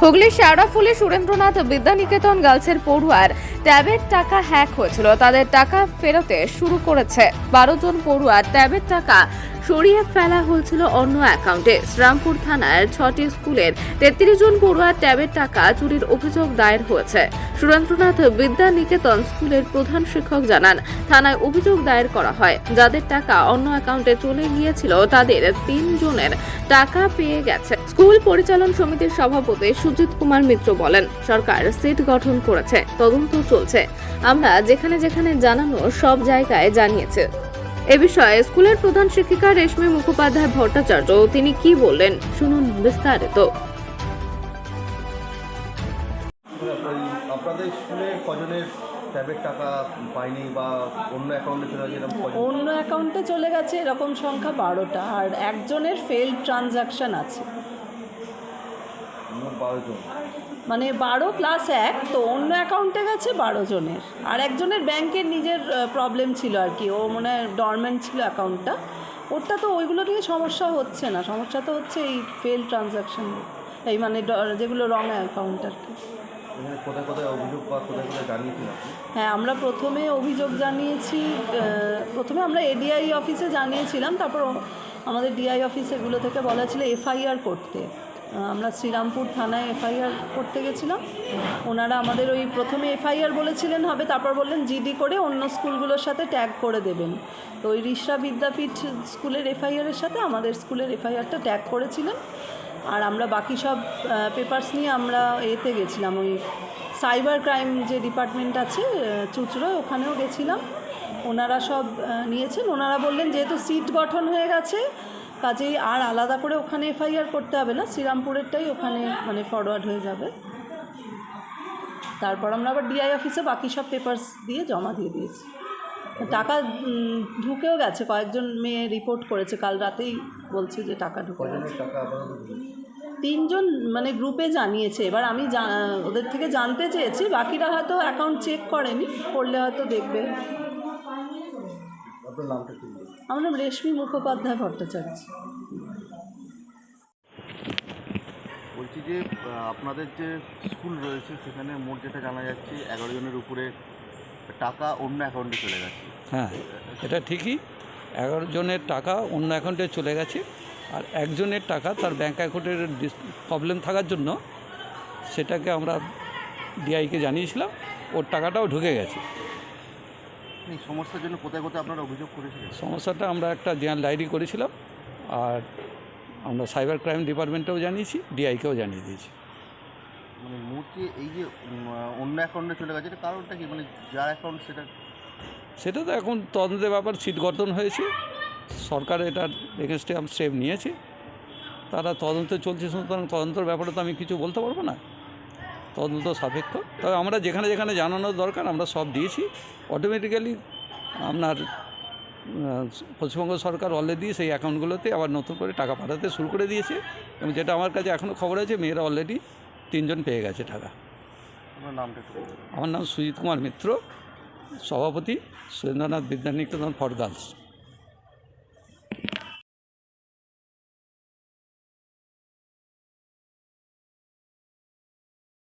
হুগলির শেওড়াফুলি সুরেন্দ্রনাথ বিদ্যানিকেতন গার্লসের পড়ুয়ার ট্যাবের টাকা হ্যাক হয়েছিল। তাদের টাকা ফেরতে শুরু করেছে। বারো জন পড়ুয়ার ট্যাবের টাকা সরিয়ে ফেলা হয়েছিল অন্য অ্যাকাউন্টে। শ্রামপুর থানার ছটি স্কুলের তেত্রিশ জন পড়ুয়ার ট্যাবের টাকা চুরির অভিযোগ দায়ের হয়েছে। সুরেন্দ্রনাথ বিদ্যা নিকেতন স্কুলের প্রধান শিক্ষক জানান, থানায় অভিযোগ দায়ের করা হয়। যাদের টাকা অন্য অ্যাকাউন্টে চলে গিয়েছিল, তাদের তিন জনের টাকা পেয়ে গেছে। স্কুল পরিচালন সমিতির সভাপতি সুজিত কুমার মিত্র বলেন, সরকার সিট গঠন করেছে, তদন্ত চলছে। আমরা যেখানে যেখানে জানানো সব জায়গায় জানিয়েছে। এ বিষয়ে স্কুলের প্রধান শিক্ষিকা রেশমি মুখোপাধ্যায় ভট্টাচার্য তিনি কি বললেন শুনুন বিস্তারিত। আপনাদের স্কুলে কজনের ট্যাবের টাকা পায়নি বা অন্য অ্যাকাউন্টে চলে গেছে এরকম অন্য অ্যাকাউন্টে চলে গেছে এরকম সংখ্যা বারোটা আর একজনের ফেল্ড ট্রানজাকশন আছে। মোট বারো জন। মানে বারো প্লাস এক তো অন্য অ্যাকাউন্টে গেছে বারো জনের। আর একজনের ব্যাংকের নিজের প্রবলেম ছিল আর কি। ও মনে হয় ডরমেন্ট ছিল অ্যাকাউন্টটা ওরটা তো ওইগুলো নিয়ে সমস্যা হচ্ছে না। সমস্যা তো হচ্ছে এই ফেল ট্রানজাকশন এই মানে যেগুলো রং অ্যাকাউন্ট আর কি। হ্যাঁ আমরা প্রথমে অভিযোগ জানিয়েছি প্রথমে আমরা এডিআই অফিসে জানিয়েছিলাম। তারপর আমাদের ডিআই অফিস এগুলো থেকে বলা ছিল এফআইআর করতে। আমরা শ্রীরামপুর থানায় এফআইআর করতে গেছিলাম। ওনারা আমাদের ওই প্রথমে এফআইআর বলেছিলেন হবে, তারপর বললেন জিডি করে অন্য স্কুলগুলোর সাথে ট্যাগ করে দেবেন। তো ওই রিসরা বিদ্যাপীঠ স্কুলের এফআইআরের সাথে আমাদের স্কুলের এফআইআরটা ট্যাগ করেছিলেন। আর আমরা বাকি সব পেপার্স নিয়ে আমরা এতে গেছিলাম, ওই সাইবার ক্রাইম যে ডিপার্টমেন্ট আছে চুচড়োয়, ওখানেও গেছিলাম। ওনারা সব নিয়েছেন। ওনারা বললেন যেহেতু সিট গঠন হয়ে গেছে কাজেই আর আলাদা করে ওখানে এফআইআর করতে হবে না শ্রীরামপুরেরটাই ওখানে মানে ফরওয়ার্ড হয়ে যাবে। তারপর আমরা আবার ডিআই অফিসে বাকি সব পেপার্স দিয়ে জমা দিয়ে দিয়েছি। টাকা ঢুকেও গেছে কয়েকজন মেয়ে রিপোর্ট করেছে কাল রাতেই বলছে যে টাকা ঢুকে গেছে? তিনজন মানে গ্রুপে জানিয়েছে এবার আমি ওদের থেকে জানতে চেয়েছি বাকিরা হয়তো অ্যাকাউন্ট চেক করেনি করলে হয়তো দেখবে। আমার নাম রেশমি মুখোপাধ্যায় ভট্টাচার্য। বলছি যে আপনাদের যে স্কুল রয়েছে সেখানে মোট যেটা জানা যাচ্ছে এগারো জনের উপরে টাকা অন্য অ্যাকাউন্টে চলে গেছে। হ্যাঁ এটা ঠিকই। এগারো জনের টাকা অন্য অ্যাকাউন্টে চলে গেছে আর একজনের টাকা তার ব্যাঙ্ক অ্যাকাউন্টের প্রবলেম থাকার জন্য সেটাকে আমরা ডিআইকে জানিয়েছিলাম ওর টাকাটাও ঢুকে গেছে। এই সমস্যার জন্য কোথায় কোথায় আপনারা অভিযোগ করেছিলেন? সমস্যাটা আমরা একটা জেনারেল ডায়েরি করেছিলাম আর আমরা সাইবার ক্রাইম ডিপার্টমেন্টেও জানিয়েছি ডিআইকেও জানিয়ে দিয়েছি। মানে মুহূর্তে এই যে অন্য অ্যাকাউন্টে চলে গেছে কারণটা কি? মানে যার অ্যাকাউন্ট সেটা? সেটা তো এখন তদন্তের ব্যাপার সিট গঠন হয়েছে। সরকার এটার এগেনস্টে স্টেপ নিয়েছে। তারা তদন্ত চলছে সুতরাং তদন্তের ব্যাপারে তো আমি কিছু বলতে পারব না। তদন্ত সাপেক্ষ। তবে আমরা যেখানে যেখানে জানানোর দরকার আমরা সব দিয়েছি। অটোমেটিক্যালি আপনার পশ্চিমবঙ্গ সরকার অলরেডি সেই অ্যাকাউন্টগুলোতে আবার নতুন করে টাকা পাঠাতে শুরু করে দিয়েছে। এবং যেটা আমার কাছে এখনও খবর আছে মেয়েরা অলরেডি তিনজন পেয়ে গেছে টাকা। আমার নাম সুজিত কুমার মিত্র সভাপতি সুরেন্দ্রনাথ বিদ্যানিকেতন ফর গার্লস।